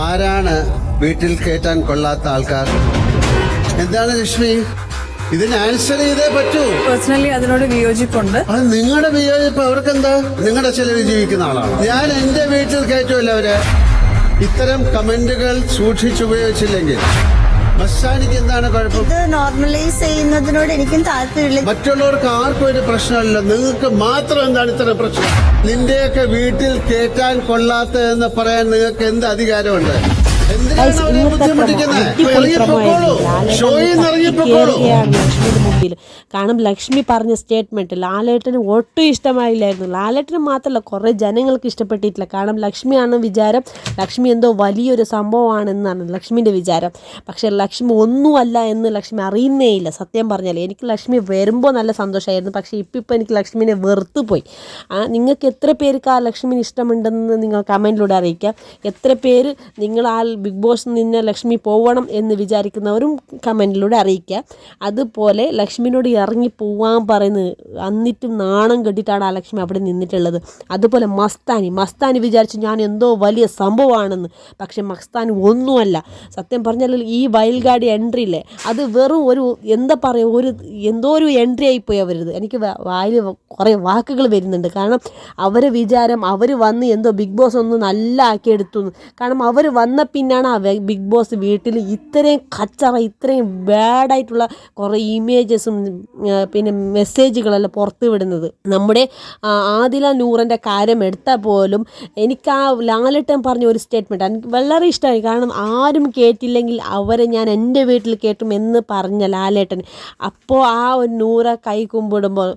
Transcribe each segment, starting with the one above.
ആരാണ് വീട്ടിൽ കയറ്റാൻ കൊള്ളാത്ത ആൾക്കാർ? എന്താണ് ലക്ഷ്മി ഇതിന് ആൻസർ ചെയ്തേ പറ്റൂ. പേഴ്സണലി അതിനോട് വിയോജിപ്പുണ്ട്. അത് നിങ്ങളുടെ വിയോജിപ്പ് അവർക്കെന്താ? നിങ്ങളുടെ ചെലവ് ജീവിക്കുന്ന ആളാണ്. ഞാൻ എന്റെ വീട്ടിൽ കയറ്റുമല്ല അവർ? ഇത്തരം കമന്റുകൾ സൂക്ഷിച്ചുപയോഗിച്ചില്ലെങ്കിൽ മസ്താനിക്ക് എന്താണ് കുഴപ്പം? ഇത് നോർമലൈസ് ചെയ്യുന്നതിനോട് എനിക്കും താല്പര്യമില്ല. മറ്റുള്ളവർക്ക് ആർക്കും ഒരു പ്രശ്നമല്ല. നിങ്ങൾക്ക് മാത്രം എന്താണ് ഇത്ര പ്രശ്നം? നിന്റെയൊക്കെ വീട്ടിൽ കേറ്റാൻ കൊള്ളാത്ത എന്ന് പറയാൻ നിങ്ങൾക്ക് എന്ത് അധികാരമുണ്ട്? എന്തിനാണ് ബുദ്ധിമുട്ടിക്കുന്നത്? ഇറങ്ങിപ്പോക്കോളൂ. ഷോയിൽ നിന്ന് ഇറങ്ങിപ്പോക്കോളൂ. കാരണം ലക്ഷ്മി പറഞ്ഞ സ്റ്റേറ്റ്മെന്റ് ലാലേട്ടന് ഒട്ടും ഇഷ്ടമായില്ലായിരുന്നു. ലാലേട്ടന് മാത്രമല്ല കുറേ ജനങ്ങൾക്ക് ഇഷ്ടപ്പെട്ടിട്ടില്ല. കാരണം ലക്ഷ്മിയാണ് വിചാരം ലക്ഷ്മി എന്തോ വലിയൊരു സംഭവമാണെന്നാണ് ലക്ഷ്മിന്റെ വിചാരം. പക്ഷേ ലക്ഷ്മി ഒന്നുമല്ല എന്ന് ലക്ഷ്മി അറിയുന്നേ ഇല്ല. സത്യം പറഞ്ഞാൽ എനിക്ക് ലക്ഷ്മി വരുമ്പോൾ നല്ല സന്തോഷമായിരുന്നു പക്ഷേ ഇപ്പം ഇപ്പം എനിക്ക് ലക്ഷ്മിനെ വെറുത്ത് പോയി നിങ്ങൾക്ക് എത്ര പേർക്ക് ആ ലക്ഷ്മിന് ഇഷ്ടമുണ്ടെന്ന് നിങ്ങൾ കമന്റിലൂടെ അറിയിക്കാം. എത്ര പേര് നിങ്ങൾ ആ ബിഗ് ബോസ് നിന്ന് ലക്ഷ്മി പോവണം എന്ന് വിചാരിക്കുന്നവരും കമന്റിലൂടെ അറിയിക്കുക അതുപോലെ ലക്ഷ്മിനോട് ഇറങ്ങി പോവാൻ പറയുന്നത് അന്നിട്ടും നാണം കെട്ടിട്ടാണ് ആ ലക്ഷ്മി അവിടെ നിന്നിട്ടുള്ളത്. അതുപോലെ മസ്താനി മസ്താനി വിചാരിച്ചു ഞാൻ എന്തോ വലിയ സംഭവമാണെന്ന്. പക്ഷെ മസ്താനി ഒന്നുമല്ല. സത്യം പറഞ്ഞാൽ ഈ വയൽഗാടി എൻട്രി ഇല്ലേ അത് വെറും ഒരു എന്താ പറയുക ഒരു എന്തോ ഒരു എൻട്രി ആയിപ്പോയി അവരത്. എനിക്ക് വായിൽ കുറേ വാക്കുകൾ വരുന്നുണ്ട്. കാരണം അവരെ വിചാരം അവർ വന്ന് എന്തോ ബിഗ് ബോസ് ഒന്ന് നല്ല ആക്കിയെടുത്തു. കാരണം അവർ വന്ന പിന്നാണ് ആ ബിഗ് ബോസ് വീട്ടിൽ ഇത്രയും കച്ചറ ഇത്രയും ബാഡായിട്ടുള്ള കുറേ ഇമേജസും പിന്നെ മെസ്സേജുകളെല്ലാം പുറത്ത് വിടുന്നത്. നമ്മുടെ ആദില നൂറിന്റെ കാര്യം എടുത്താൽ പോലും എനിക്ക് ആ ലാലട്ടൻ പറഞ്ഞ ഒരു സ്റ്റേറ്റ്മെന്റ് എനിക്ക് വളരെ ഇഷ്ടമായി. കാരണം ആരും കേട്ടില്ലെങ്കിൽ അവരെ ഞാൻ എന്റെ വീട്ടിൽ കേട്ടും എന്ന് പറഞ്ഞ ലാലേട്ടൻ അപ്പോൾ ആ ഒരു നൂറ കൈ കുമ്പിടുമ്പോൾ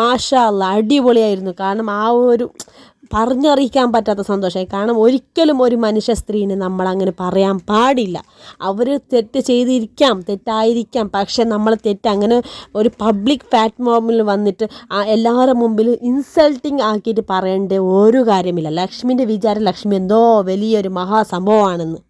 മാഷാ അടിപൊളിയായിരുന്നു. കാരണം ആ ഒരു പറഞ്ഞറിയിക്കാൻ പറ്റാത്ത സന്തോഷമായി. കാരണം ഒരിക്കലും ഒരു മനുഷ്യ സ്ത്രീനെ നമ്മൾ അങ്ങനെ പറയാൻ പാടില്ല. അവർ തെറ്റ് ചെയ്തിരിക്കാം തെറ്റായിരിക്കാം. പക്ഷെ നമ്മൾ തെറ്റ് അങ്ങനെ ഒരു പബ്ലിക് പ്ലാറ്റ്ഫോമിൽ വന്നിട്ട് എല്ലാവരുടെ മുമ്പിൽ ഇൻസൾട്ടിങ് ആക്കിയിട്ട് പറയേണ്ട ഒരു കാര്യമില്ല. ലക്ഷ്മിന്റെ വിചാരം ലക്ഷ്മി എന്തോ വലിയൊരു മഹാസംഭവമാണെന്ന്.